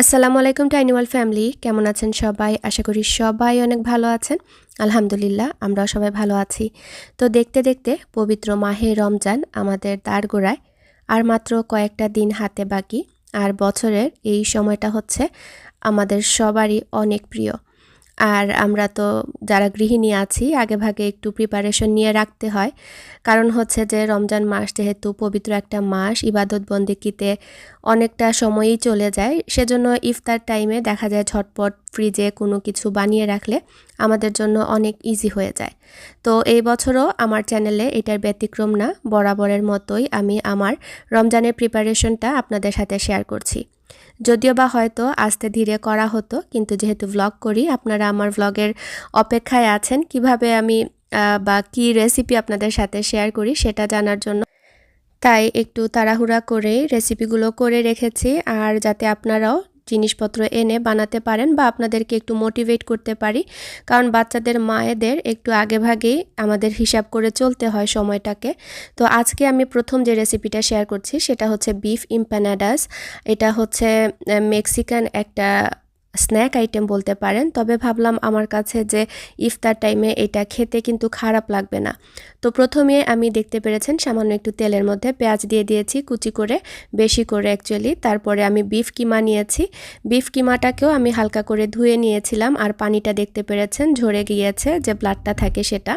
আসসালামু আলাইকুম টাইনিওয়াল ফ্যামিলি, কেমন আছেন সবাই? আশা করি সবাই অনেক ভালো আছেন। আলহামদুলিল্লাহ আমরা সবাই ভালো আছি। তো দেখতে দেখতে পবিত্র মাহে রমজান আমাদের দাঁড়গোড়ায় আর মাত্র কয়েকটা দিন হাতে বাকি। আর বছরের এই সময়টা হচ্ছে আমাদের সবারই অনেক প্রিয়। আর আমরা তো যারা গৃহিণী আছি, আগে ভাগে একটু প্রিপারেশন নিয়ে রাখতে হয়। কারণ হচ্ছে যে রমজান মাস যেহেতু পবিত্র একটা মাস, ইবাদত বন্দিকিতে অনেকটা সময়ই চলে যায়। সেজন্য ইফতার টাইমে দেখা যায় ঝটপট ফ্রিজে কোনো কিছু বানিয়ে রাখলে আমাদের জন্য অনেক ইজি হয়ে যায়। তো এই বছরও আমার চ্যানেলে এটার ব্যতিক্রম না, বরাবরের মতোই আমি আমার রমজানের প্রিপারেশনটা আপনাদের সাথে শেয়ার করছি। যদিও বা হয়তো আস্তে ধীরে করা হতো, কিন্তু যেহেতু ভ্লগ করি, আপনারা আমার ভ্লগের অপেক্ষায় আছেন, কীভাবে আমি বা কি রেসিপি আপনাদের সাথে শেয়ার করি সেটা জানার জন্য। তাই একটু তাড়াহুড়া করে রেসিপিগুলো করে রেখেছি, আর যাতে আপনারাও জিনিসপত্র এনে বানাতে পারেন বা আপনাদেরকে একটু মোটিভেট করতে পারি। কারণ বাচ্চাদের, মায়েদের একটু আগেভাগেই আমাদের হিসাব করে চলতে হয় সময়টাকে। তো আজকে আমি প্রথম যে রেসিপিটা শেয়ার করছি সেটা হচ্ছে বিফ ইম্প্যানাডাস এটা হচ্ছে মেক্সিকান একটা স্ন্যাক আইটেম বলতে পারেন। তবে ভাবলাম আমার কাছে যে ইফতার টাইমে এটা খেতে কিন্তু খারাপ লাগবে না। তো প্রথমে আমি দেখতে পেরেছেন সামান্য একটু তেলের মধ্যে পেঁয়াজ দিয়ে দিয়েছি কুচি করে, বেশি করে অ্যাকচুয়ালি তারপরে আমি বিফ কিমা নিয়েছি। বিফ কিমাটাকেও আমি হালকা করে ধুয়ে নিয়েছিলাম আর পানিটা দেখতে পেরেছেন ঝরে গিয়েছে যে ব্লাডটা থাকে সেটা।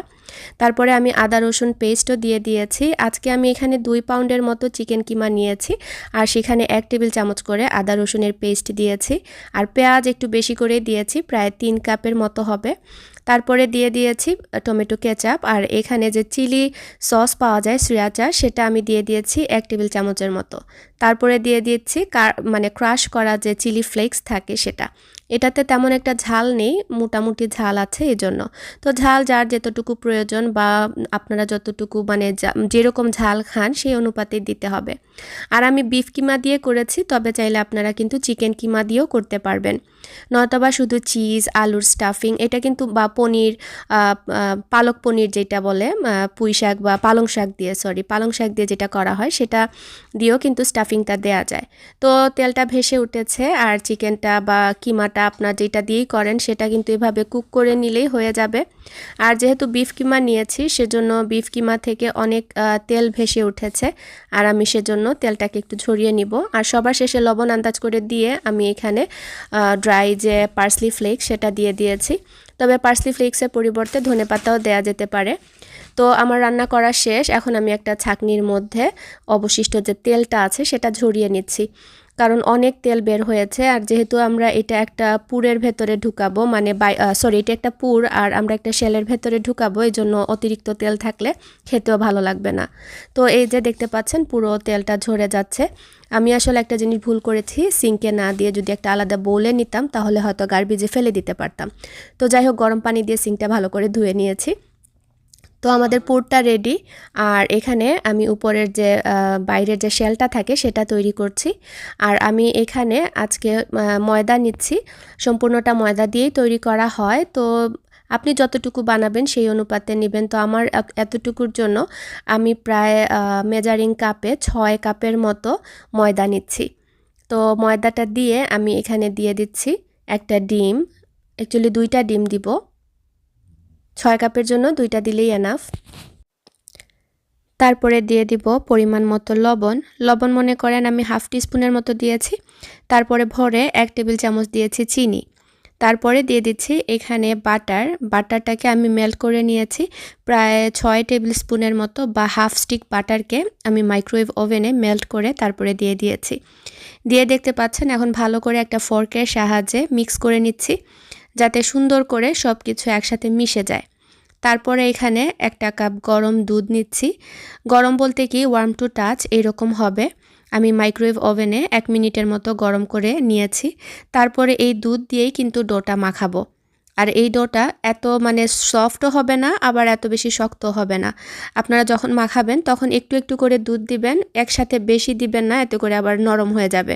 তারপরে আমি আদা, রসুন পেস্টও দিয়ে দিয়েছি। আজকে আমি এখানে দুই পাউন্ডের মতো চিকেন কিমা নিয়েছি আর সেখানে এক টেবিল চামচ করে আদা, রসুনের পেস্ট দিয়েছি আর পেঁয়াজ একটু বেশি করে দিয়েছি, প্রায় তিন কাপের মতো হবে। তারপরে দিয়ে দিয়েছি টমেটো কেচাপ আর এখানে যে চিলি সস পাওয়া যায় শ্রেয়াচার সেটা আমি দিয়ে দিয়েছি এক টেবিল চামচের মতো। তারপরে দিয়ে দিচ্ছি মানে ক্রাশ করা যে চিলি ফ্লেক্স থাকে সেটা। এটাতে তেমন একটা ঝাল নেই, মোটামুটি ঝাল আছে এই জন্য তো ঝাল যার যতটুকু প্রয়োজন বা আপনারা যতটুকু মানে যেরকম ঝাল খান সেই অনুপাতে দিতে হবে। আর আমি বিফ কিমা দিয়ে করেছি, তবে চাইলে আপনারা কিন্তু চিকেন কিমা দিয়েও করতে পারবেন। নয়তোবা শুধু চিজ আলুর স্টাফিং এটা কিন্তু বা পনির পালক পনির যেটা বলে পুঁই শাক বা পালং শাক দিয়ে সরি পালং শাক দিয়ে যেটা করা হয়, সেটা দিয়েও কিন্তু স্টাফিংটা দেয়া যায়। তো তেলটা ভেসে উঠেছে আর চিকেনটা বা কিমাটা আপনার যেটা দিয়েই করেন সেটা কিন্তু এভাবে কুক করে নিলেই হয়ে যাবে। আর যেহেতু বিফ কিমা নিয়েছি সেজন্য বিফ কিমা থেকে অনেক তেল ভেসে উঠেছে। আর আমি সেজন্য তেলটাকে একটু ঝরিয়ে নিব। আর সবার শেষে লবণ আন্দাজ করে দিয়ে আমি এখানে ড্রাই যে পার্সলি ফ্লেক্স সেটা দিয়ে দিয়েছি। তবে পার্সলি ফ্লেক্সের পরিবর্তে ধনে পাতাও দেওয়া যেতে পারে। তো আমার রান্না করা শেষ। এখন আমি একটা ছাকনির মধ্যে অবশিষ্ট যে তেলটা আছে সেটা ঝরিয়ে নিচ্ছি। কারণ অনেক তেল বের হয়েছে আর যেহেতু আমরা এটা একটা পুরের ভেতরে ঢুকাবো মানে সরি এটা একটা পুর আর আমরা একটা শেলের ভেতরে ঢুকাবো এই জন্য অতিরিক্ত তেল থাকলে খেতেও ভালো লাগবে না। তো এই যে দেখতে পাচ্ছেন, পুরো তেলটা ঝরে যাচ্ছে। আমি আসলে একটা জিনিস ভুল করেছি, সিঙ্কে না দিয়ে যদি একটা আলাদা বলে নিতাম, তাহলে হয়তো গার্বিজে ফেলে দিতে পারতাম। তো যাই হোক, গরম পানি দিয়ে সিঙ্কটা ভালো করে ধুয়ে নিয়েছি। তো আমাদের পুরটা রেডি আর এখানে আমি উপরের যে বাইরের যে শেলটা থাকে সেটা তৈরি করছি। আর আমি এখানে আজকে ময়দা নিচ্ছি। সম্পূর্ণটা ময়দা দিয়েই তৈরি করা হয়। তো আপনি যতটুকু বানাবেন সেই অনুপাতে নেবেন। তো আমার এতটুকুর জন্য আমি প্রায় মেজারিং কাপে ছয় কাপের মতো ময়দা নিচ্ছি। তো ময়দাটা দিয়ে আমি এখানে দিয়ে দিচ্ছি একটা ডিম। অ্যাকচুয়ালি দুইটা ডিম দিব। ছয় কাপের জন্য দুইটা দিলেই এনাফ তারপরে দিয়ে দিব পরিমাণ মতো লবণ। লবণ মনে করেন আমি হাফ টিস্পুনের মতো দিয়েছি। তারপরে ভরে এক টেবিল চামচ দিয়েছি চিনি। তারপরে দিয়ে দিচ্ছি এখানে বাটার। বাটারটাকে আমি মেল্ট করে নিয়েছি প্রায় ছয় টেবিল স্পুনের মতো বা হাফ স্টিক বাটারকে আমি মাইক্রোওয়েভ ওভেনে মেল্ট করে তারপরে দিয়ে দিয়েছি। দিয়ে দেখতে পাচ্ছেন এখন ভালো করে একটা ফর্কের সাহায্যে মিক্স করে নিচ্ছি। যাতে সুন্দর করে সব কিছু একসাথে মিশে যায়। তারপরে এখানে একটা কাপ গরম দুধ নিচ্ছি। গরম বলতে কি ওয়ার্ম টু টাচ এরকম হবে। আমি মাইক্রোওয়েভ ওভেনে এক মিনিটের মতো গরম করে নিয়েছি। তারপরে এই দুধ দিয়েই কিন্তু ডোটা মাখাবো। আর এই ডোটা এত মানে সফটও হবে না, আবার এত বেশি শক্ত হবে না। আপনারা যখন মাখাবেন, তখন একটু একটু করে দুধ দিবেন, একসাথে বেশি দিবেন না, এতে করে আবার নরম হয়ে যাবে।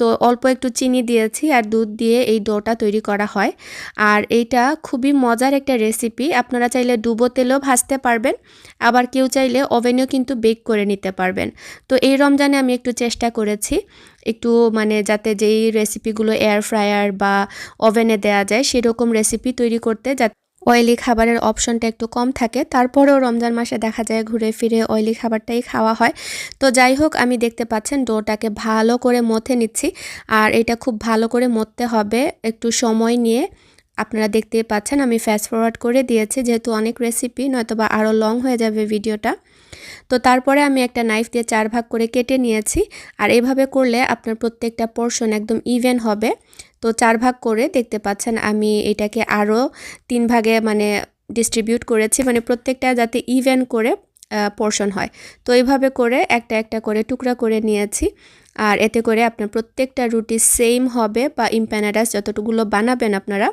তো অল্প একটু চিনি দিয়েছি আর দুধ দিয়ে এই ডোটা তৈরি করা হয়। আর এইটা খুবই মজার একটা রেসিপি আপনারা চাইলে ডুবো তেলেও ভাজতে পারবেন, আবার কেউ চাইলে ওভেনেও কিন্তু বেক করে নিতে পারবেন। তো এই রমজানে আমি একটু চেষ্টা করেছি, একটু মানে যাতে যেই রেসিপিগুলো এয়ার ফ্রায়ার বা ওভেনে দেওয়া যায় সেরকম রেসিপি তৈরি করতে যাতে অয়েলি খাবারের অপশনটা একটু কম থাকে। তারপরেও রমজান মাসে দেখা যায় ঘুরে ফিরে অয়েলি খাবারটাই খাওয়া হয়। তো যাই হোক, আমি দেখতে পাচ্ছেন ডোটাকে ভালো করে মথে নিচ্ছি। আর এটা খুব ভালো করে মথতে হবে একটু সময় নিয়ে। আপনারা দেখতেই পাচ্ছেন আমি ফাস্ট ফরওয়ার্ড করে দিয়েছি, যেহেতু অনেক রেসিপি নয়তো বা আরও লং হয়ে যাবে ভিডিওটা তো তারপরে আমি একটা নাইফ দিয়ে চার ভাগ করে কেটে নিয়েছি। আর এভাবে করলে আপনার প্রত্যেকটা পোর্শন একদম ইভেন হবে। তো চার ভাগ করে দেখতে পাচ্ছেন আমি এটাকে আরও তিন ভাগে মানে ডিস্ট্রিবিউট করেছি মানে প্রত্যেকটা যাতে ইভেন করে পোর্শন হয়। তো এইভাবে করে একটা একটা করে টুকরা করে নিয়েছি। আর এতে করে আপনার প্রত্যেকটা রুটি সেম হবে বা ইম্প্যানাডাস যতটুকুলো বানাবেন আপনারা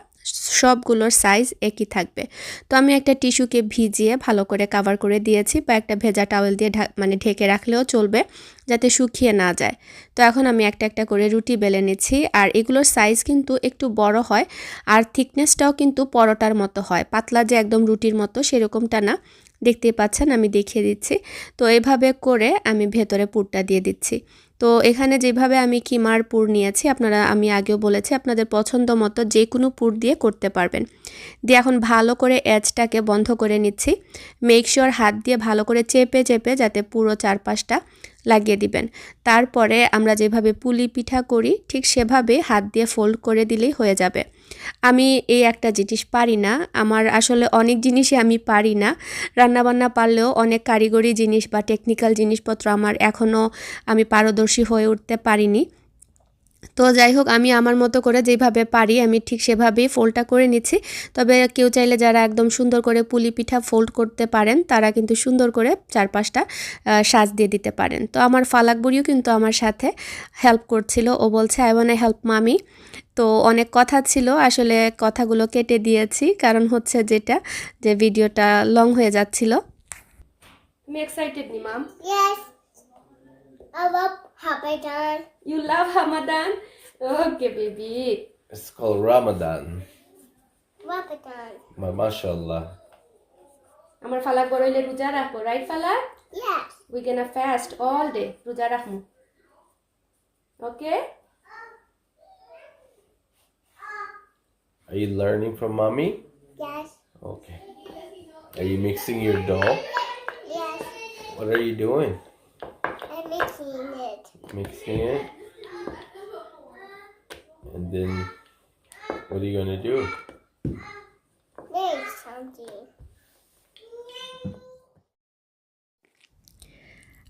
সবগুলোর সাইজ একই থাকবে। তো আমি একটা টিস্যুকে ভিজিয়ে ভালো করে কাভার করে দিয়েছি বা একটা ভেজা টাওয়েল দিয়ে মানে ঢেকে রাখলেও চলবে যাতে শুকিয়ে না যায়। তো এখন আমি একটা একটা করে রুটি বেলে নিচ্ছি আর এগুলোর সাইজ কিন্তু একটু বড় হয় আর থিকনেসটাও কিন্তু পরোটার মতো হয়। পাতলা যে একদম রুটির মতো সেরকমটা না। দেখতেই পাচ্ছেন, আমি দেখিয়ে দিচ্ছি। তো এভাবে করে আমি ভেতরে পুরটা দিয়ে দিচ্ছি। তো এখানে যেভাবে আমি কিমার পুর নিয়েছি, আপনারা, আমি আগেও বলেছি, আপনাদের পছন্দ মতো যে কোনো পুর দিয়ে করতে পারবেন। দিয়ে এখন ভালো করে এজটাকে বন্ধ করে নিচ্ছি। মেক শিওর হাত দিয়ে ভালো করে চেপে চেপে যাতে পুরো চারপাশটা লাগিয়ে দিবেন। তারপরে আমরা যেভাবে পুলি পিঠা করি, ঠিক সেভাবে হাত দিয়ে ফোল্ড করে দিলেই হয়ে যাবে। আমি এই একটা জিনিস পারি না। আমার আসলে অনেক জিনিসই আমি পারি না। রান্নাবান্না পারলেও অনেক কারিগরি জিনিস বা টেকনিক্যাল জিনিসপত্র আমার এখনও আমি পারদর্শী হয়ে উঠতে পারিনি। তো যাই হোক, আমি আমার মতো করে যেভাবে পারি, আমি ঠিক সেভাবেই ফোল্ডটা করে নিচ্ছি। তবে কেউ চাইলে যারা একদম সুন্দর করে পুলি পিঠা ফোল্ড করতে পারেন, তারা কিন্তু সুন্দর করে চারপাশটা সাজ দিয়ে দিতে পারেন। তো আমার ফালাক বুড়িও কিন্তু আমার সাথে হেল্প করছিল। ও বলছে আই ওয়ান আই হেল্প মামি। তো অনেক কথা ছিল আসলে কথাগুলো কেটে দিয়েছি কারণ হচ্ছে যেটা যে ভিডিওটা লং হয়ে যাচ্ছিল তুমি এক্সাইটেড নি mum Yes. I love Ramadan. You love Ramadan okay baby called Ramadan. Ramadan. Ma- MashaAllah. আমার ফালাক বড় হইলে রোজা রাখব right Falak Yes. We gonna fast all day রোজা রাখব okay Are you learning from mommy? Yes. Okay. Are you mixing your dough? Yes. What are you doing? I'm mixing it. Mixing it? And then what are you gonna do? Make something.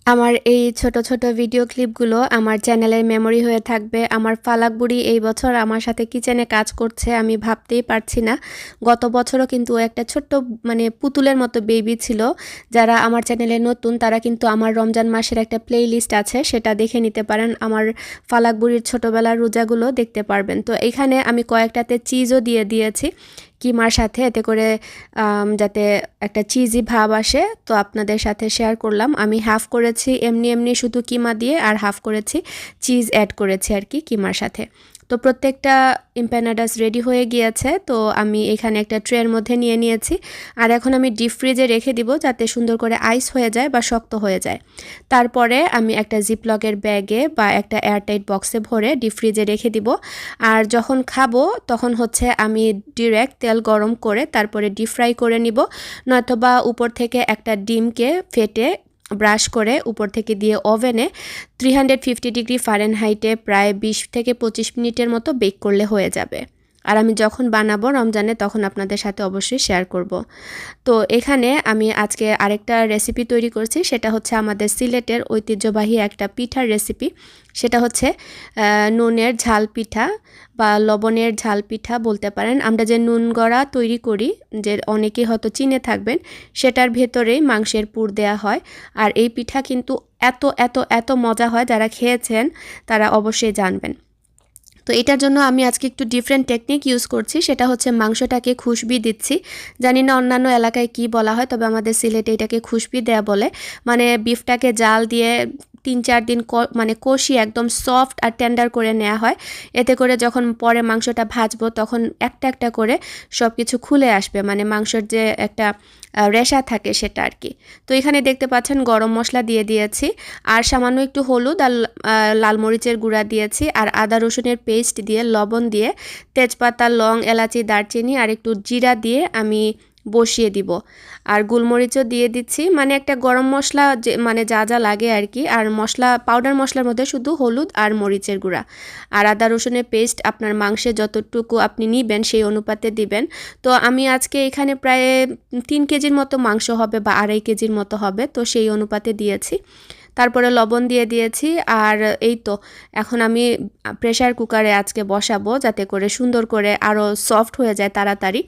আমার এই ছোট ছোট video ক্লিপগুলো আমার চ্যানেলের memory হয়ে থাকবে। আমার ফালাক বুড়ি এই বছর আমার সাথে কিচেনে কাজ করছে, আমি ভাবতেই পারছি না। গত বছরও কিন্তু একটা ছোট্ট মানে পুতুলের মতো বেবি ছিল। যারা আমার চ্যানেলে নতুন, তারা কিন্তু আমার রমজান মাসের একটা প্লে লিস্ট আছে, সেটা দেখে নিতে পারেন। আমার ফালাক বুড়ির ছোটোবেলার রোজাগুলো দেখতে পারবেন। তো এখানে আমি কয়েকটাতে চিজও দিয়ে দিয়েছি। কিমার সাথে এতে করে যাতে একটা চিজি ভাব আসে, তো আপনাদের সাথে শেয়ার করলাম। আমি হাফ করেছি, এমনি এমনি শুধু কিমা দিয়ে আর হাফ করেছি চিজ অ্যাড করেছি আর কি কিমার সাথে। তো প্রত্যেকটা ইম্প্যানাডাস রেডি হয়ে গিয়েছে, তো আমি এখানে একটা ট্রের মধ্যে নিয়ে নিয়েছি। আর এখন আমি ডিপ ফ্রিজে রেখে দিব যাতে সুন্দর করে আইস হয়ে যায় বা শক্ত হয়ে যায়। তারপরে আমি একটা জিপলকের ব্যাগে বা একটা এয়ারটাইট বক্সে ভরে ডিপ ফ্রিজে রেখে দিব। আর যখন খাব, তখন হচ্ছে আমি ডিরেক্ট তেল গরম করে তারপরে ডিপ ফ্রাই করে নিব। নয়তোবা উপর থেকে একটা ডিমকে ফেটে ব্রাশ করে উপর থেকে দিয়ে ওভেনে থ্রি হান্ড্রেড ফিফটি ডিগ্রি ফারেনহাইটে প্রায় বিশ থেকে পঁচিশ মিনিটের মতো বেক করলে হয়ে যাবে। আর আমি যখন বানাবো রমজানে, তখন আপনাদের সাথে অবশ্যই শেয়ার করব। তো এখানে আমি আজকে আরেকটা রেসিপি তৈরি করছি, সেটা হচ্ছে আমাদের সিলেটের ঐতিহ্যবাহী একটা পিঠার রেসিপি সেটা হচ্ছে নুনের ঝাল পিঠা বা লবণের ঝাল পিঠা বলতে পারেন। আমরা যে নুন গড়া তৈরি করি, যে অনেকেই হয়তো চিনে থাকবেন, সেটার ভেতরেই মাংসের পুর দেয়া হয়। আর এই পিঠা কিন্তু এত এত এত মজা হয়, যারা খেয়েছেন, তারা অবশ্যই জানবেন। তো এটার জন্য আমি আজকে একটু ডিফারেন্ট টেকনিক ইউজ করছি। সেটা হচ্ছে মাংসটাকে খুশবি দিচ্ছি। জানি না অন্যান্য এলাকায় কি বলা হয়, তবে আমাদের সিলেটে এটাকে খুশবি দেয়া বলে। মানে বিফটাকে জাল দিয়ে তিন চার দিন মানে কষিয়ে একদম সফট আর টেন্ডার করে নেওয়া হয়। এতে করে যখন পরে মাংসটা ভাজবো তখন একটা একটা করে সব কিছু খুলে আসবে। মানে মাংসের যে একটা রেশা থাকে সেটা আর কি তো এখানে দেখতে পাচ্ছেন গরম মশলা দিয়ে দিয়েছি। আর সামান্য একটু হলুদ আর লাল মরিচের গুঁড়া দিয়েছি। আর আদা রসুনের পেস্ট দিয়ে লবণ দিয়ে তেজপাতা, লং, এলাচি, দারচিনি আর একটু জিরা দিয়ে আমি বসিয়ে দিব। আর গোলমরিচও দিয়ে দিচ্ছি। মানে একটা গরম মশলা যে মানে যা যা লাগে আর কি। আর মশলা পাউডার মশলার মধ্যে শুধু হলুদ আর মরিচের গুঁড়া। আর আদা রসুনের পেস্ট আপনার মাংসে যতটুকু আপনি নিবেন সেই অনুপাতে দিবেন। তো আমি আজকে এখানে প্রায় তিন কেজির মতো মাংস হবে বা আড়াই কেজির মতো হবে। তো সেই অনুপাতে দিয়েছি। তারপরে লবণ দিয়ে দিয়েছি। আর এই তো, এখন আমি প্রেশার কুকারে আজকে বসাবো যাতে করে সুন্দর করে আরও সফট হয়ে যায় তাড়াতাড়ি।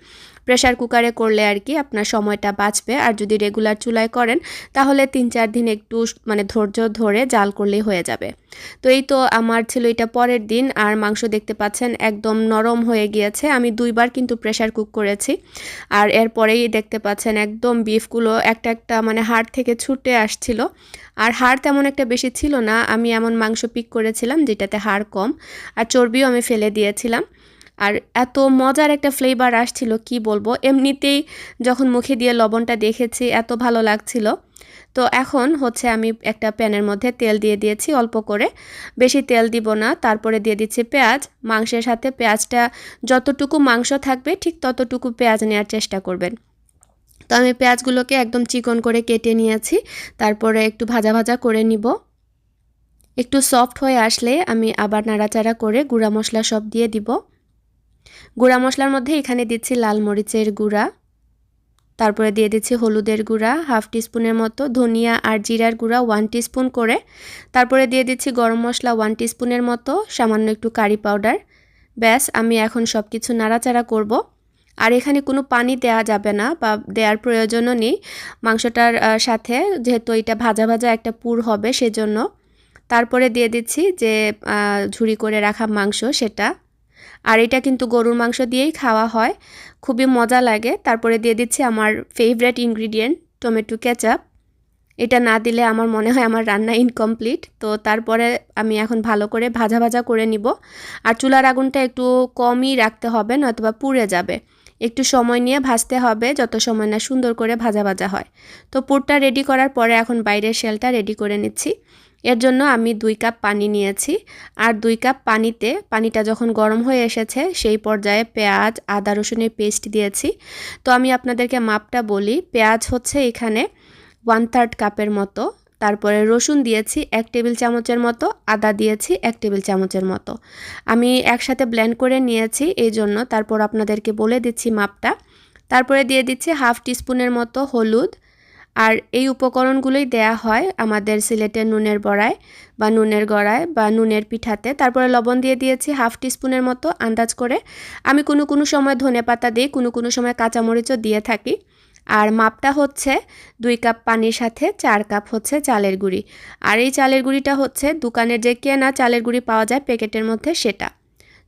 প্রেশার কুকারে করলে আর কি আপনার সময়টা বাঁচবে। আর যদি রেগুলার চুলায় করেন, তাহলে তিন চার দিন একটু মানে ধৈর্য ধরে জাল করলেই হয়ে যাবে। তো এই তো আমার ছিল এটা পরের দিন। আর মাংস দেখতে পাচ্ছেন একদম নরম হয়ে গিয়েছে। আমি দুইবার কিন্তু প্রেশার কুক করেছি। আর এরপরেই দেখতে পাচ্ছেন একদম বিফগুলো একটা একটা মানে হাড় থেকে ছুটে আসছিল। আর হাড় তেমন একটা বেশি ছিল না। আমি এমন মাংস পিক করেছিলাম যেটাতে হাড় কম। আর চর্বিও আমি ফেলে দিয়েছিলাম। আর এত মজার একটা ফ্লেভার আসছিল, কি বলব? এমনিতেই যখন মুখে দিয়ে লবণটা দেখেছি, এত ভালো লাগছিল। তো এখন হচ্ছে আমি একটা প্যানের মধ্যে তেল দিয়ে দিয়েছি অল্প করে। বেশি তেল দিব না, তারপরে দিয়ে দিচ্ছি পেঁয়াজ। মাংসের সাথে পেঁয়াজটা যতটুকু মাংস থাকবে, ঠিক ততটুকু পেঁয়াজ নেওয়ার চেষ্টা করবেন। তো আমি পেঁয়াজগুলোকে একদম চিকন করে কেটে নিয়েছি, তারপরে একটু ভাজা ভাজা করে নিব। একটু সফট হয়ে আসলে আমি আবার নাড়াচাড়া করে গুঁড়া মশলা সব দিয়ে দিব। গুঁড়া মশলার মধ্যে এখানে দিচ্ছি লাল মরিচের গুঁড়া, তারপরে দিয়ে দিচ্ছি হলুদের গুঁড়া, হাফ টিস্পুনের মতো, ধনিয়া আর জিরার গুঁড়া ওয়ান টিস্পুন করে, তারপরে দিয়ে দিচ্ছি গরম মশলা ওয়ান টিস্পুনের মতো, সামান্য একটু কারি পাউডার। ব্যাস, আমি এখন সব কিছু নাড়াচাড়া করব। আর এখানে কোনো পানি দেওয়া যাবে না বা দেওয়ার প্রয়োজনও নেই। মাংসটার সাথে যেহেতু এটা ভাজা ভাজা একটা পুর হবে সেজন্য। তারপরে দিয়ে দিচ্ছি যে ঝুড়ি করে রাখা মাংস সেটা। আর এটা কিন্তু গরুর মাংস দিয়েই খাওয়া হয়। খুবই মজা লাগে। তারপরে দিয়ে দিচ্ছি আমার ফেভারেট ইনগ্রিডিয়েন্ট টমেটো কেচাপ এটা না দিলে আমার মনে হয় আমার রান্না ইনকমপ্লিট তো তারপরে আমি এখন ভালো করে ভাজা ভাজা করে নিব। আর চুলার আগুনটা একটু কমই রাখতে হবে, নয়তোবা পুড়ে যাবে। একটু সময় নিয়ে ভাজতে হবে, যত সময় না সুন্দর করে ভাজা ভাজা হয়। তো পুরটা রেডি করার পরে এখন বাইরের শেলটা রেডি করে নিচ্ছি। এর জন্য আমি দুই কাপ পানি নিয়েছি। আর দুই কাপ পানিতে, পানিটা যখন গরম হয়ে এসেছে, সেই পর্যায়ে পেঁয়াজ, আদা, রসুনের পেস্ট দিয়েছি। তো আমি আপনাদেরকে মাপটা বলি। পেঁয়াজ হচ্ছে এখানে ওয়ান থার্ড কাপের মতো। তারপরে রসুন দিয়েছি এক টেবিল চামচের মতো, আদা দিয়েছি এক টেবিল চামচের মতো। আমি একসাথে ব্লেন্ড করে নিয়েছি, এই জন্য তারপর আপনাদেরকে বলে দিচ্ছি মাপটা। তারপরে দিয়ে দিচ্ছি হাফ টিস্পুনের মতো হলুদ। আর এই উপকরণগুলোই দেয়া হয় আমাদের সিলেটের নুনের বড়ায় বা নুনের গড়ায় বা নুনের পিঠাতে। তারপরে লবণ দিয়ে দিয়েছি হাফ টিস্পুনের মতো আন্দাজ করে। আমি কোনো কোনো সময় ধনে পাতা দিই, কোনো কোনো সময় কাঁচামরিচও দিয়ে থাকি। আর মাপটা হচ্ছে দুই কাপ পানির সাথে চার কাপ হচ্ছে চালের গুঁড়ি। আর এই চালের গুঁড়িটা হচ্ছে দোকানের যে কেনা চালের গুঁড়ি পাওয়া যায় প্যাকেটের মধ্যে সেটা।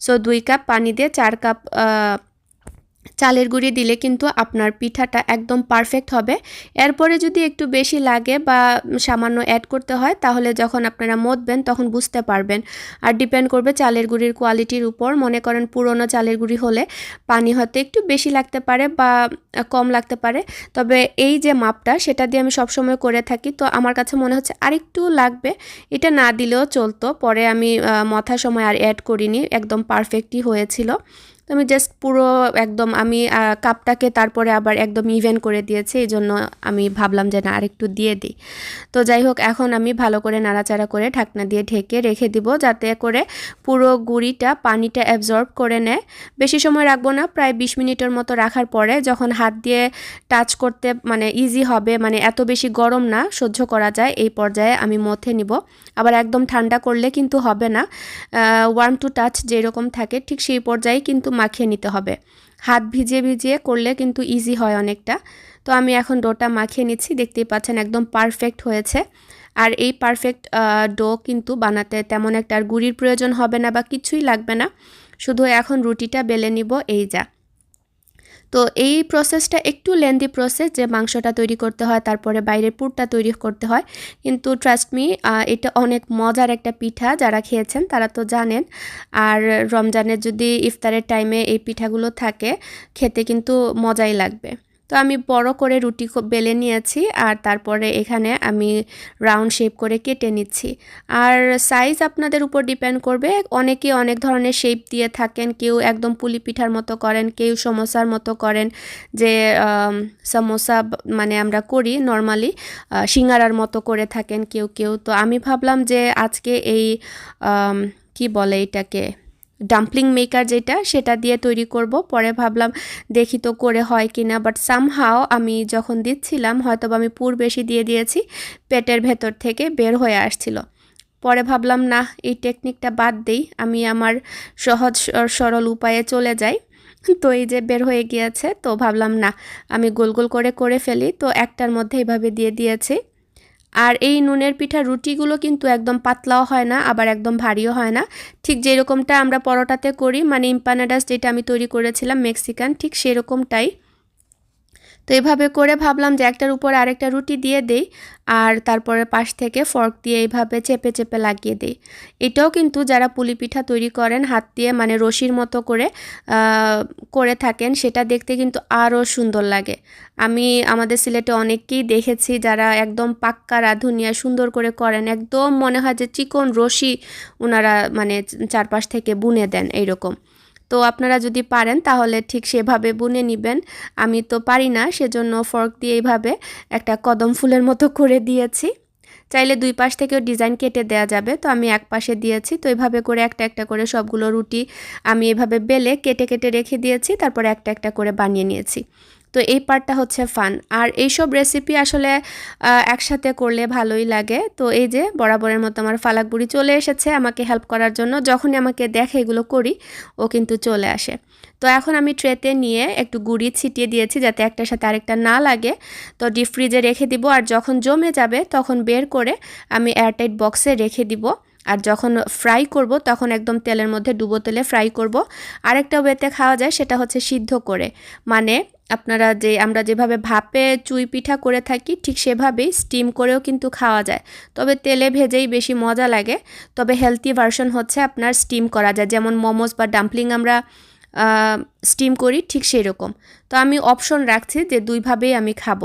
সো দুই কাপ পানি দিয়ে চার কাপ চালের গুঁড়ি দিলে কিন্তু আপনার পিঠাটা একদম পারফেক্ট হবে। এরপরে যদি একটু বেশি লাগে বা সামান্য অ্যাড করতে হয়, তাহলে যখন আপনারা মতবেন তখন বুঝতে পারবেন। আর ডিপেন্ড করবে চালের গুঁড়ির কোয়ালিটির উপর। মনে করেন পুরনো চালের গুঁড়ি হলে পানি হয়তো একটু বেশি লাগতে পারে বা কম লাগতে পারে। তবে এই যে মাপটা, সেটা দিয়ে আমি সবসময় করে থাকি। তো আমার কাছে মনে হচ্ছে আরেকটু লাগবে। এটা না দিলেও চলতো। পরে আমি মথার সময় আর অ্যাড করিনি। একদম পারফেক্টই হয়েছিল। তো আমি জাস্ট পুরো একদম আমি কাপটাকে তারপরে আবার একদম ইভেন করে দিয়েছি, এই জন্য আমি ভাবলাম যে না, আরেকটু দিয়ে দিই। তো যাই হোক, এখন আমি ভালো করে নাড়াচাড়া করে ঢাকনা দিয়ে ঢেকে রেখে দিব, যাতে করে পুরো গুঁড়িটা পানিটা অ্যাবজর্ব করে নেয়। বেশি সময় রাখব না, প্রায় বিশ মিনিটের মতো রাখার পরে যখন হাত দিয়ে টাচ করতে মানে ইজি হবে মানে এত বেশি গরম না, সহ্য করা যায়, এই পর্যায়ে আমি মথে নিব। আবার একদম ঠান্ডা করলে কিন্তু হবে না ওয়ার্ম টু টাচ যেরকম থাকে, ঠিক সেই পর্যায়ে কিন্তু মাখিয়ে নিতে হবে। হাত ভিজিয়ে ভিজিয়ে করলে কিন্তু ইজি হয় অনেকটা। তো আমি এখন ডোটা মাখিয়ে নিচ্ছি, দেখতেই পাচ্ছেন একদম পারফেক্ট হয়েছে। আর এই পারফেক্ট ডো কিন্তু বানাতে তেমন একটা আর গুড়ির প্রয়োজন হবে না বা কিছুই লাগবে না। শুধু এখন রুটিটা বেলে নিব, এই যা। তো এই প্রসেসটা একটু লেন্দি প্রসেস যে মাংসটা তৈরি করতে হয়, তারপরে বাইরের পুরটা তৈরি করতে হয়। কিন্তু ট্রাস্ট মি এটা অনেক মজার একটা পিঠা যারা খেয়েছেন তারা তো জানেন। আর রমজানের যদি ইফতারের টাইমে এই পিঠাগুলো থাকে, খেতে কিন্তু মজাই লাগবে। তো আমি বড় করে রুটি বেলে নিয়েছি আর তারপরে এখানে আমি রাউন্ড শেপ করে কেটে নিচ্ছি। আর সাইজ আপনাদের উপর ডিপেন্ড করবে। অনেকে অনেক ধরনের শেপ দিয়ে থাকেন, কেউ একদম পুলি পিঠার মতো করেন, কেউ সমোসার মতো করেন, যে সমোসা মানে আমরা করি নর্মালি সিঙ্গারার মতো করে থাকেন কেউ কেউ। তো আমি ভাবলাম যে আজকে এই কি বলে এটাকে? ডাম্পলিং মেকার যেটা, সেটা দিয়ে তৈরি করব। পরে ভাবলাম দেখি তো করে হয় কি না বাট সামহাও আমি যখন দিচ্ছিলাম হয়তো আমি পুর বেশি দিয়ে দিয়েছি, পেটের ভেতর থেকে বের হয়ে আসছিল। পরে ভাবলাম, না, এই টেকনিকটা বাদ দেই, আমি আমার সহজ সরল উপায়ে চলে যাই। তো এই যে বের হয়ে গিয়েছে, তো ভাবলাম, না, আমি গোল গোল করে করে ফেলি। তো একটার মধ্যে এইভাবে দিয়ে দিয়েছি। আর এই নুনের পিঠা রুটিগুলো কিন্তু একদম পাতলাও হয় না, আবার একদম ভারীও হয় না। ঠিক যেরকমটা আমরা পরোটাতে করি মানে ইম্পানাডাস যেটা আমি তৈরি করেছিলাম, মেক্সিকান, ঠিক সেরকমটাই। তো এভাবে করে ভাবলাম যে একটার উপর আরেকটা রুটি দিয়ে দেই আর তারপরে পাশ থেকে ফর্ক দিয়ে এইভাবে চেপে চেপে লাগিয়ে দেই। এটাও কিন্তু যারা পুলি পিঠা তৈরি করেন, হাত দিয়ে মানে রশির মতো করে করে থাকেন, সেটা দেখতে কিন্তু আরও সুন্দর লাগে। আমি আমাদের সিলেটে অনেককেই দেখেছি যারা একদম পাক্কা রাঁধুনিয়া সুন্দর করে করেন, একদম মনে হয় যে চিকন রশি ওনারা মানে চারপাশ থেকে বুনে দেন এইরকম। তো আপনারা যদি পারেন তাহলে ঠিক সেভাবে বুনে নেবেন। আমি তো পারি না, সেজন্য ফর্ক দিয়ে এইভাবে একটা কদম ফুলের মতো করে দিয়েছি। চাইলে দুই পাশ থেকেও ডিজাইন কেটে দেওয়া যাবে, তো আমি এক পাশে দিয়েছি। তো এইভাবে করে একটা একটা করে সবগুলো রুটি আমি এভাবে বেলে কেটে কেটে রেখে দিয়েছি, তারপর একটা একটা করে বানিয়ে নিয়েছি। তো এই পার্টটা হচ্ছে ফান আর এইসব রেসিপি আসলে একসাথে করলে ভালোই লাগে। তো এই যে বরাবরের মতো আমার ফালাক বুড়ি চলে এসেছে আমাকে হেল্প করার জন্য। যখনই আমাকে দেখে এগুলো করি, ও কিন্তু চলে আসে। তো এখন আমি ট্রেতে নিয়ে একটু গুড়ি ছিটিয়ে দিয়েছি যাতে একটার সাথে আরেকটা না লাগে। তো ডিপ ফ্রিজে রেখে দিব আর যখন জমে যাবে তখন বের করে আমি এয়ারটাইট বক্সে রেখে দিব। আর যখন ফ্রাই করব তখন একদম তেলের মধ্যে ডুবো তেলে ফ্রাই করব। আরেকটা ওয়েতে খাওয়া যায় সেটা হচ্ছে সিদ্ধ করে। মানে আপনারা যে, আমরা যেভাবে ভাপে চুই পিঠা করে থাকি, ঠিক সেভাবেই স্টিম করেও কিন্তু খাওয়া যায়। তবে তেলে ভেজেই বেশি মজা লাগে। তবে হেলদি ভার্সন হচ্ছে আপনার স্টিম করা যায়। যেমন মোমোস বা ডাম্পলিং আমরা স্টিম করি, ঠিক সেই রকম তো আমি অপশন রাখছি যে, দুইভাবেই আমি খাব।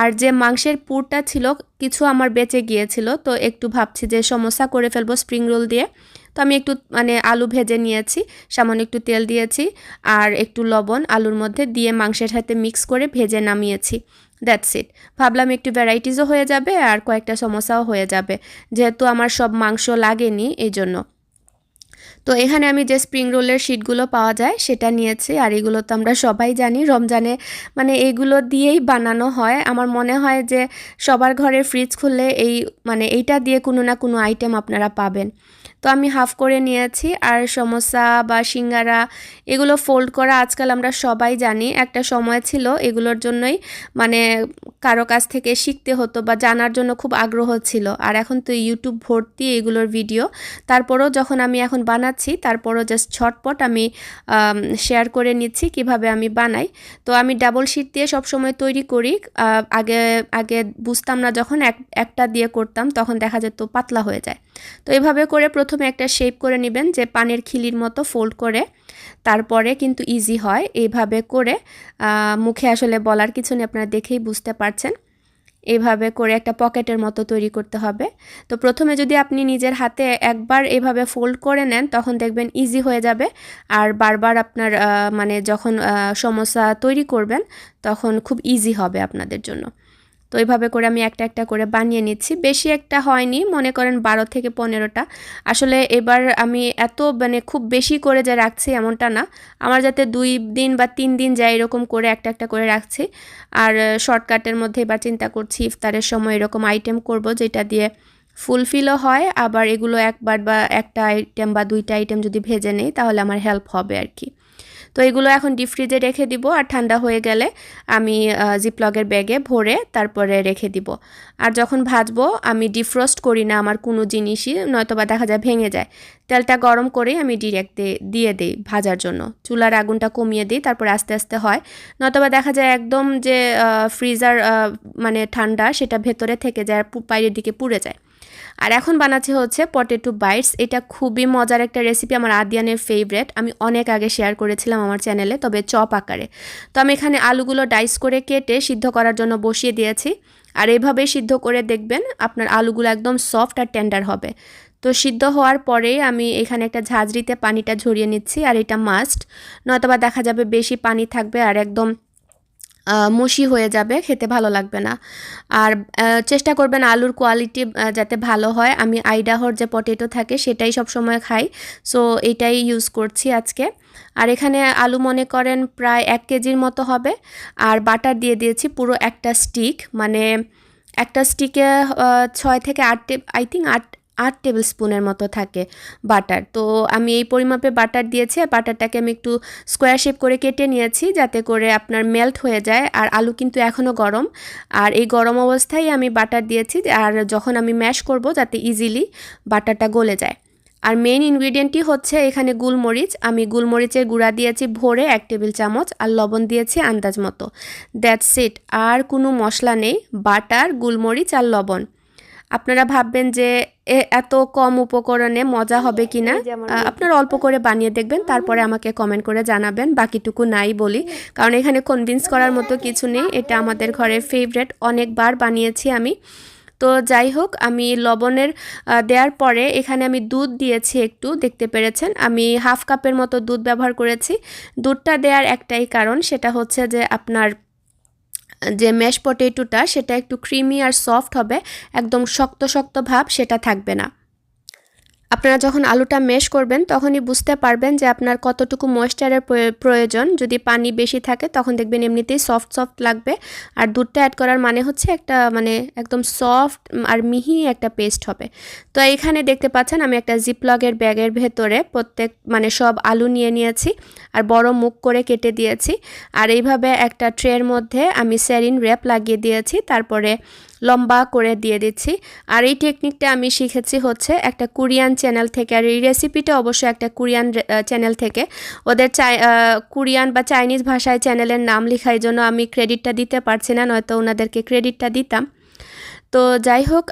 আর যে মাংসের পুরটা ছিল, কিছু আমার বেঁচে গিয়েছিল, তো একটু ভাবছি যে সমস্যা করে ফেলব স্প্রিং রোল দিয়ে। তো আমি একটু মানে আলু ভেজে নিয়েছি, সামান্য একটু তেল দিয়েছি আর একটু লবণ, আলুর মধ্যে দিয়ে মাংসের সাথে মিক্স করে ভেজে নামিয়েছি। দ্যাটস ইট ভাবলাম একটু ভ্যারাইটিসও হয়ে যাবে আর কয়েকটা সমস্যাও হয়ে যাবে। যেহেতু আমার সব মাংস লাগেনি, এই জন্য। তো এখানে আমি যে স্প্রিং রোলের শিটগুলো পাওয়া যায়, সেটা নিয়েছি আর এগুলো তো আমরা সবাই জানি, রমজানে মানে এইগুলো দিয়েই বানানো হয়। আমার মনে হয় যে সবার ঘরে ফ্রিজ খুললে এই মানে এইটা দিয়ে কোনো না কোনো আইটেম আপনারা পাবেন। তো আমি হাফ করে নিয়েছি। আর সমোসা বা সিঙ্গারা এগুলো ফোল্ড করা আজকাল আমরা সবাই জানি, একটা সময় ছিল এগুলোর জন্যই মানে কারও কাছ থেকে শিখতে হতো বা জানার জন্য খুব আগ্রহ ছিল। আর এখন তো ইউটিউব ভর্তি এগুলোর ভিডিও তারপরেও যখন আমি এখন বানাচ্ছি, তারপরও জাস্ট ছটপট আমি শেয়ার করে নিচ্ছি কীভাবে আমি বানাই। তো আমি ডাবল শিট দিয়ে সব সময় তৈরি করি। আগে আগে বুঝতাম না যখন এক, একটা দিয়ে করতাম, তখন দেখা যেত পাতলা হয়ে যায়। তো এভাবে করে প্রথমে একটা শেপ করে নেবেন যে পানের খিলির মতো ফোল্ড করে, তারপরে কিন্তু ইজি হয়। এইভাবে করে মুখে আসলে বলার কিছু নেই, আপনারা দেখেই বুঝতে পারছেন। এভাবে করে একটা পকেটের মতো তৈরি করতে হবে। তো প্রথমে যদি আপনি নিজের হাতে একবার এভাবে ফোল্ড করে নেন, তখন দেখবেন ইজি হয়ে যাবে। আর বারবার আপনার মানে যখন সমস্যা তৈরি করবেন, তখন খুব ইজি হবে আপনাদের জন্য। তো এইভাবে করে আমি একটা একটা করে বানিয়ে নিচ্ছি। বেশি একটা হয়নি, মনে করেন বারো থেকে পনেরোটা। আসলে এবার আমি এত মানে খুব বেশি করে যে রাখছি এমনটা না। আমার যাতে দুই দিন বা তিন দিন যায় এরকম করে একটা একটা করে রাখছি। আর শর্টকাটের মধ্যে এবার চিন্তা করছি ইফতারের সময় এরকম আইটেম করব যেটা দিয়ে ফুলফিলও হয়। আবার এগুলো একবার বা একটা আইটেম বা দুইটা আইটেম যদি ভেজে নেই তাহলে আমার হেল্প হবে আর কি। তো এগুলো এখন ডিপ ফ্রিজে রেখে দিব, আর ঠান্ডা হয়ে গেলে আমি জিপলগের ব্যাগে ভরে তারপরে রেখে দিব। আর যখন ভাজবো, আমি ডিফ্রস্ট করি না আমার কোনো জিনিসই, নয়তোবা দেখা যায় ভেঙে যায়। তেলটা গরম করেই আমি ডিরেক্ট দিয়ে দিই ভাজার জন্য। চুলার আগুনটা কমিয়ে দিই, তারপর আস্তে আস্তে হয়। নয়তোবা দেখা যায় একদম যে ফ্রিজার মানে ঠান্ডা, সেটা ভেতরে থেকে যায় বাইরের দিকে পুড়ে যায়। আর এখন বানাচ্ছি হচ্ছে পটেটো বাইটস এটা খুবই মজার একটা রেসিপি আমার আদিয়ানের ফেভারেট আমি অনেক আগে শেয়ার করেছিলাম আমার চ্যানেলে তবে চপ আকারে। তো আমি এখানে আলুগুলো ডাইস করে কেটে সিদ্ধ করার জন্য বসিয়ে দিয়েছি। আর এইভাবেই সিদ্ধ করে দেখবেন আপনার আলুগুলো একদম সফট আর টেন্ডার হবে। তো সিদ্ধ হওয়ার পরেই আমি এখানে একটা ঝাঁঝরিতে পানিটা ঝরিয়ে নিচ্ছি, আর এটা মাস্ট নয়তোবা দেখা যাবে বেশি পানি থাকবে আর একদম মুশি হয়ে যাবে, খেতে ভালো লাগবে না। আর চেষ্টা করবেন আলুর কোয়ালিটি যাতে ভালো হয়। আমি আইডাহর যে পটেটো থাকে, সেটাই সব সময় খাই। সো এটাই ইউজ করছি আজকে। আর এখানে আলু মনে করেন প্রায় এক কেজির মতো হবে। আর বাটার দিয়ে দিয়েছি পুরো একটা স্টিক মানে একটা স্টিকে ছয় থেকে আট আই থিঙ্ক আট আট টেবিল স্পুনের মতো থাকে বাটার। তো আমি এই পরিমাপে বাটার দিয়েছি আর বাটারটাকে আমি একটু স্কোয়ার শেপ করে কেটে নিয়েছি যাতে করে আপনার মেল্ট হয়ে যায় আর আলু কিন্তু এখনও গরম। আর এই গরম অবস্থায় আমি বাটার দিয়েছি আর যখন আমি ম্যাশ করব যাতে ইজিলি বাটারটা গলে যায়। আর মেইন ইনগ্রিডিয়েন্টটি হচ্ছে এখানে গুলমরিচ। আমি গুলমরিচের গুঁড়া দিয়েছি ভরে এক টেবিল চামচ আর লবণ দিয়েছি আন্দাজ মতো। That's it. আর কোনো মশলা নেই। বাটার, গুলমরিচ আর লবণ। আপনারা ভাববেন যে এ এত কম উপকরণে মজা হবে কি না আপনারা অল্প করে বানিয়ে দেখবেন তারপরে আমাকে কমেন্ট করে জানাবেন বাকিটুকু নাই বলি। কারণ এখানে কনভিন্স করার মতো কিছু নেই এটা আমাদের ঘরের ফেভারেট অনেকবার বানিয়েছি আমি। তো যাই হোক আমি লবণের দেওয়ার পরে এখানে আমি দুধ দিয়েছি একটু দেখতে পেরেছেন? আমি হাফ কাপের মতো দুধ ব্যবহার করেছি। দুধটা দেওয়ার একটাই কারণ সেটা হচ্ছে যে আপনার যে ম্যাশ পটেটোটা সেটা একটু ক্রিমি আর সফট হবে, একদম শক্ত শক্ত ভাব, সেটা থাকবে না। আপনারা যখন আলুটা মেশ করবেন, তখনই বুঝতে পারবেন যে আপনার কতটুকু ময়েশ্চারের প্রয়োজন। যদি পানি বেশি থাকে, তখন দেখবেন এমনিতেই সফট সফট লাগবে। আর দুধটা অ্যাড করার মানে হচ্ছে একটা মানে একদম সফট আর মিহি একটা পেস্ট হবে। তো এখানে দেখতে পাচ্ছেন, আমি একটা জিপলগের ব্যাগের ভেতরে প্রত্যেক মানে সব আলু নিয়ে নিয়েছি আর বড় মুখ করে কেটে দিয়েছি। আর এইভাবে একটা ট্রের মধ্যে আমি স্যারিন র্যাপ লাগিয়ে দিয়েছি। তারপরে লম্বা করে দিয়ে দিচ্ছি। আর এই টেকনিকটা আমি শিখেছি হচ্ছে একটা কোরিয়ান চ্যানেল থেকে। আর এই রেসিপিটা অবশ্যই একটা কোরিয়ান চ্যানেল থেকে। ওদের চাই কোরিয়ান বা চাইনিজ ভাষায় চ্যানেলের নাম লেখার জন্য আমি ক্রেডিটটা দিতে পারছি না, নয়তো ওনাদেরকে ক্রেডিটটা দিতাম। তো যাই হোক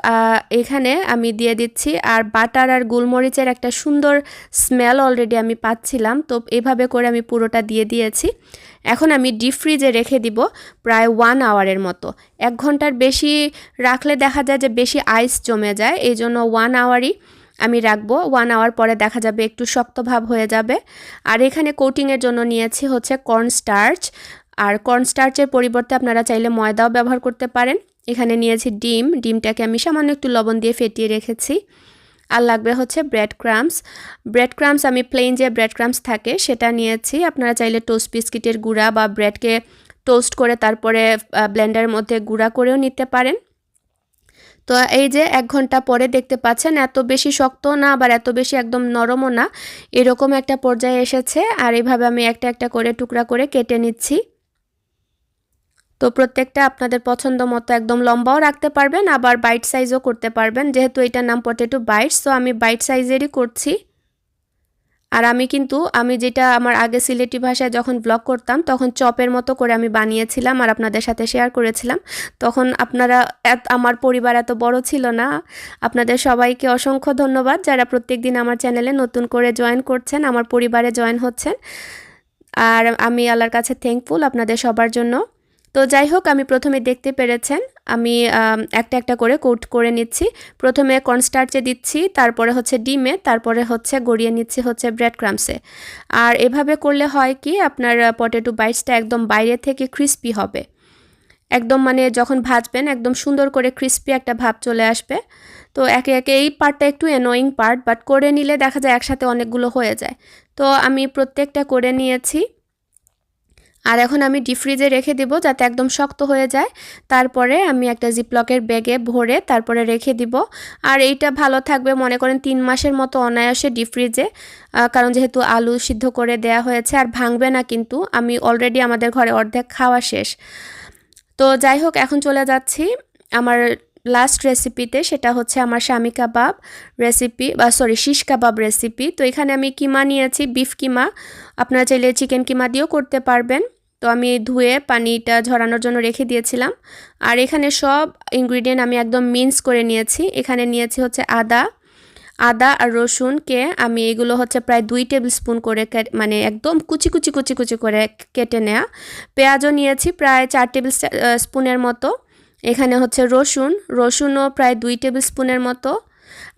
এখানে আমি দিয়ে দিচ্ছি। আর বাটার আর গোলমরিচের একটা সুন্দর স্মেল অলরেডি আমি পাচ্ছিলাম। তো এভাবে করে আমি পুরোটা দিয়ে দিয়েছি। এখন আমি ডিপ ফ্রিজে রেখে দিব প্রায় ওয়ান আওয়ারের মতো। এক ঘণ্টার বেশি রাখলে দেখা যায় যে বেশি আইস জমে যায়। এই জন্য ওয়ান আওয়ারই আমি রাখব। ওয়ান আওয়ার পরে দেখা যাবে একটু শক্ত ভাব হয়ে যাবে। আর এখানে কোটিংয়ের জন্য নিয়েছি হচ্ছে কর্ন স্টার্চ আর কর্ন স্টার্চের পরিবর্তে আপনারা চাইলে ময়দাও ব্যবহার করতে পারেন। এখানে নিয়েছি ডিম। ডিমটাকে আমি সামান্য একটু লবণ দিয়ে ফেটিয়ে রেখেছি। আর লাগবে হচ্ছে ব্রেড ক্রামস ব্রেড ক্রামস আমি প্লেন যে ব্রেড ক্রামস থাকে সেটা নিয়েছি। আপনারা চাইলে টোস্ট বিস্কিটের গুঁড়া বা ব্রেডকে টোস্ট করে তারপরে ব্লেন্ডারের মধ্যে গুঁড়া করেও নিতে পারেন। তো এই যে এক ঘণ্টা পরে দেখতে পাচ্ছেন, এত বেশি শক্ত না আবার এত বেশি একদম নরমও না। এরকম একটা পর্যায়ে এসেছে। আর এইভাবে আমি একটা একটা করে টুকরা করে কেটে নিচ্ছি। তো প্রত্যেকটা আপনাদের পছন্দ মতো একদম লম্বাও রাখতে পারবেন, আবার বাইট সাইজও করতে পারবেন। যেহেতু এটার নাম পটেটো বাইটস তো আমি বাইট সাইজেরই করছি। আর আমি কিন্তু, আমি যেটা আমার আগে সিলেটি ভাষায় যখন ব্লগ করতাম, তখন চপের মতো করে আমি বানিয়েছিলাম আর আপনাদের সাথে শেয়ার করেছিলাম। তখন আপনারা এত- আমার পরিবার এত বড় ছিল না। আপনাদের সবাইকে অসংখ্য ধন্যবাদ যারা প্রত্যেক দিন আমার চ্যানেলে নতুন করে জয়েন করছেন, আমার পরিবারে জয়েন হচ্ছেন। আর আমি আল্লাহর কাছে থ্যাঙ্কফুল আপনাদের সবার জন্য। তো যাই হোক, আমি প্রথমে দেখতে পেরেছেন। আমি একটা একটা করে কোট করে নিচ্ছি। প্রথমে কর্নস্টার্চে দিচ্ছি, তারপরে হচ্ছে ডিমে, তারপরে হচ্ছে গড়িয়ে নিচ্ছি হচ্ছে ব্রেড ক্রামসে আর এভাবে করলে হয় কি, আপনার পটেটো বাইটসটা একদম বাইরে থেকে ক্রিস্পি হবে। একদম মানে যখন ভাজবেন, একদম সুন্দর করে ক্রিস্পি একটা ভাব চলে আসবে। তো একে একে এই পার্টটা একটু অ্যানোয়িং পার্ট বাট করে নিলে দেখা যায় একসাথে অনেকগুলো হয়ে যায়। তো আমি প্রত্যেকটা করে নিয়েছি। আর এখন আমি ডিপ ফ্রিজে রেখে দেবো যাতে একদম শক্ত হয়ে যায়। তারপরে আমি একটা জিপলকের ব্যাগে ভরে তারপরে রেখে দিব। আর এইটা ভালো থাকবে, মনে করেন তিন মাসের মতো অনায়াসে ডিপ ফ্রিজে কারণ যেহেতু আলু সিদ্ধ করে দেয়া হয়েছে আর ভাঙবে না কিন্তু আমি অলরেডি আমাদের ঘরে অর্ধেক খাওয়া শেষ। তো যাই হোক, এখন চলে যাচ্ছি আমার লাস্ট রেসিপিতে সেটা হচ্ছে আমার স্বামী কাবাব রেসিপি বা সরি শিশ কাবাব রেসিপি তো এখানে আমি কিমা নিয়েছি বিফ কিমা। আপনারা চাইলে চিকেন কিমা দিয়েও করতে পারবেন। তো আমি ধুয়ে পানিটা ঝরানোর জন্য রেখে দিয়েছিলাম। আর এখানে সব ইনগ্রিডিয়েন্ট আমি একদম মিন্স করে নিয়েছি। এখানে নিয়েছি হচ্ছে আদা। আদা আর রসুনকে আমি এগুলো হচ্ছে প্রায় দুই টেবিল স্পুন করে মানে একদম কুচি কুচি কুচি কুচি করে কেটে নেওয়া পেঁয়াজও নিয়েছি প্রায় চার টেবিল স্পুনের মতো। এখানে হচ্ছে রসুন, রসুনও প্রায় দুই টেবিল স্পুনের মতো।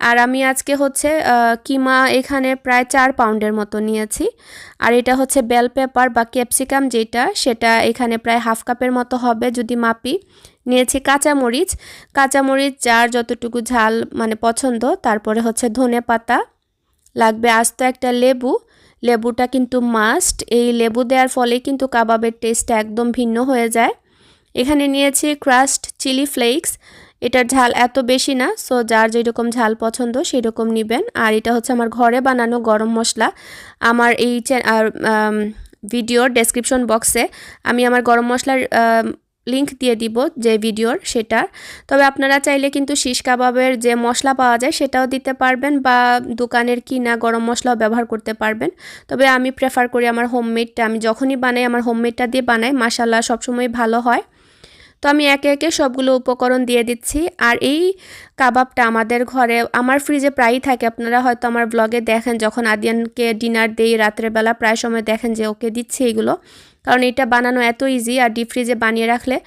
আর আমি আজকে হচ্ছে কিমা এখানে প্রায় চার পাউন্ডের মতো নিয়েছি। আর এটা হচ্ছে বেল পেপার বা ক্যাপসিকাম যেটা, সেটা এখানে প্রায় হাফ কাপের মতো হবে যদি মাপি। নিয়েছি কাঁচামরিচ কাঁচামরিচ যার যতটুকু ঝাল মানে পছন্দ, তারপরে হচ্ছে ধনে পাতা, লাগবে আস্ত একটা লেবু। লেবুটা কিন্তু মাস্ট এই লেবু দেওয়ার ফলে কিন্তু কাবাবের টেস্টটা একদম ভিন্ন হয়ে যায়। এখানে নিয়েছি ক্রাস্ট চিলি ফ্লেক্স এটার ঝাল এত বেশি না সো যার যেরকম ঝাল পছন্দ সেই রকম নেবেন। আর এটা হচ্ছে আমার ঘরে বানানো গরম মশলা। আমার এই আর ভিডিওর ডেসক্রিপশন বক্সে আমি আমার গরম মশলার লিংক দিয়ে দিব যে ভিডিওর সেটার তবে আপনারা চাইলে কিন্তু শিশ কাবাবের যে মশলা পাওয়া যায় সেটাও দিতে পারবেন বা দোকানের কিনা গরম মশলাও ব্যবহার করতে পারবেন। তবে আমি প্রেফার করি আমার হোমমেডটা আমি যখনই বানাই, আমার হোমমেডটা দিয়ে বানাই মাসাল্লাহ সবসময় ভালো হয়। তো আমি একে একে সবগুলো উপকরণ দিয়ে দিচ্ছি। আর এই কাবাবটা আমাদের ঘরে, আমার ফ্রিজে প্রায়ই থাকে। আপনারা হয়তো আমার ব্লগে দেখেন, যখন আদিয়ানকে ডিনার দেই রাত্রেবেলা প্রায় সময় দেখেন যে ওকে দিচ্ছে এগুলো। কারণ এটা বানানো এত ইজি আর ডিপ ফ্রিজে বানিয়ে রাখলে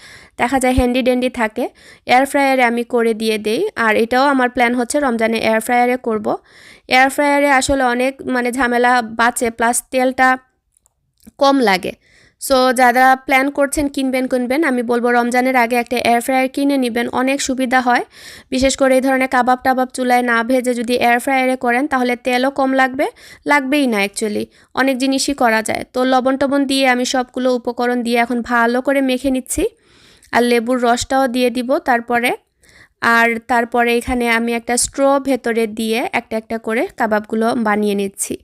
দেখা যায় হ্যান্ডি ড্যান্ডি থাকে। এয়ার ফ্রায়ারে আমি করে দিয়ে দেই, আর এটাও আমার প্ল্যান হচ্ছে রমজানে এয়ার ফ্রায়ারে করব। এয়ার ফ্রায়ারে আসলে অনেক মানে ঝামেলা বাঁচে প্লাস তেলটা কম লাগে। সো যারা প্ল্যান করছেন, কিনবেন কিনবেন, আমি বলব রমজানের আগে একটা এয়ার ফ্রায়ার কিনে নেবেন, অনেক সুবিধা হয়। বিশেষ করে এই ধরনের কাবাব টাবাব চুলায় না ভেজে যদি এয়ার ফ্রায়ারে করেন, তাহলে তেলও কম লাগবে, লাগবেই না অ্যাকচুয়ালি অনেক জিনিসই করা যায়। তো লবণ টবণ দিয়ে আমি সবগুলো উপকরণ দিয়ে এখন ভালো করে মেখে নিচ্ছি, আর লেবুর রসটাও দিয়ে দিব তারপরে। আর তারপরে এখানে আমি একটা স্ট্র ভেতরে দিয়ে একটা একটা করে কাবাবগুলো বানিয়ে নিচ্ছি।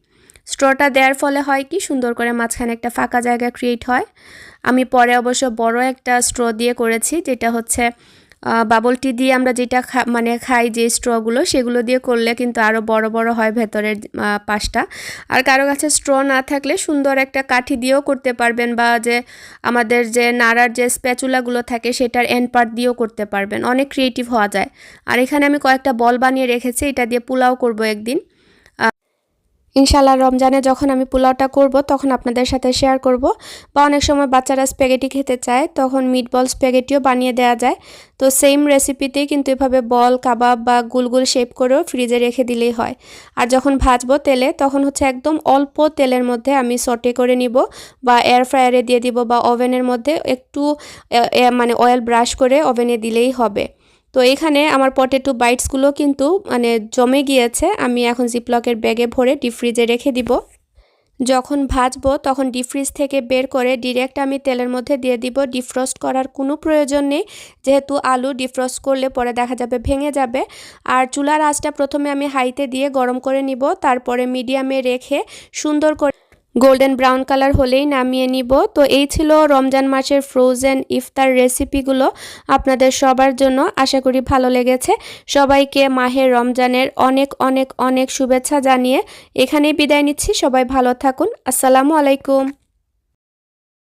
স্ট্রটা দেওয়ার ফলে হয় কি, সুন্দর করে মাঝখানে একটা ফাঁকা জায়গা ক্রিয়েট হয়। আমি পরে অবশ্য বড় একটা স্ট্র দিয়ে করেছি, যেটা হচ্ছে বাবলটি দিয়ে আমরা যেটা মানে খাই যে স্ট্রগুলো, সেগুলো দিয়ে করলে কিন্তু আরও বড় বড় হয় ভেতরের পাশটা। আর কারও কাছে স্ট্র না থাকলে সুন্দর একটা কাঠি দিয়েও করতে পারবেন বা যে আমাদের যে নাড়ার যে স্প্যাচুলাগুলো থাকে, সেটার এন্ড পার্ট দিয়েও করতে পারবেন। অনেক ক্রিয়েটিভ হওয়া যায়। আর এখানে আমি কয়েকটা বল বানিয়ে রেখেছি, এটা দিয়ে পোলাও করব একদিন। ইনশাল্লাহ রমজানে যখন আমি পোলাওটা করব, তখন আপনাদের সাথে শেয়ার করব। বা অনেক সময় বাচ্চারা স্প্যাগেটি খেতে চায়, তখন মিট বল স্প্যাগেটিও বানিয়ে দেওয়া যায়। তো সেম রেসিপিতেই কিন্তু এভাবে বল, কাবাব বা গুলগুল শেপ করেও ফ্রিজে রেখে দিলেই হয়। আর যখন ভাজবো তেলে, তখন হচ্ছে একদম অল্প তেলের মধ্যে আমি সটে করে নিব বা এয়ার ফ্রায়ারে দিয়ে দিব বা ওভেনের মধ্যে একটু মানে অয়েল ব্রাশ করে ওভেনে দিলেই হবে। তো এখানে আমার পটেটো বাইটসগুলো কিন্তু মানে জমে গিয়েছে। আমি এখন জিপলকের ব্যাগে ভরে ডিপ ফ্রিজে রেখে দিব। যখন ভাজবো, তখন ডিপ ফ্রিজ থেকে বের করে ডিরেক্ট আমি তেলের মধ্যে দিয়ে দিব। ডিফ্রস্ট করার কোনো প্রয়োজন নেই। যেহেতু আলু ডিফ্রস্ট করলে পরে দেখা যাবে ভেঙে যাবে। আর চুলার আঁচটা প্রথমে আমি হাইতে দিয়ে গরম করে নিব। তারপরে মিডিয়ামে রেখে সুন্দর করে গোল্ডেন ব্রাউন কালার হলেই নামিয়ে নিব। তো এই ছিল রমজান মাসের ফ্রোজেন ইফতার রেসিপিগুলো আপনাদের সবার জন্য। আশা করি ভালো লেগেছে। সবাইকে মাহে রমজানের অনেক অনেক অনেক শুভেচ্ছা জানিয়ে এখানেই বিদায় নিচ্ছি। সবাই ভালো থাকুন। আসসালামু আলাইকুম।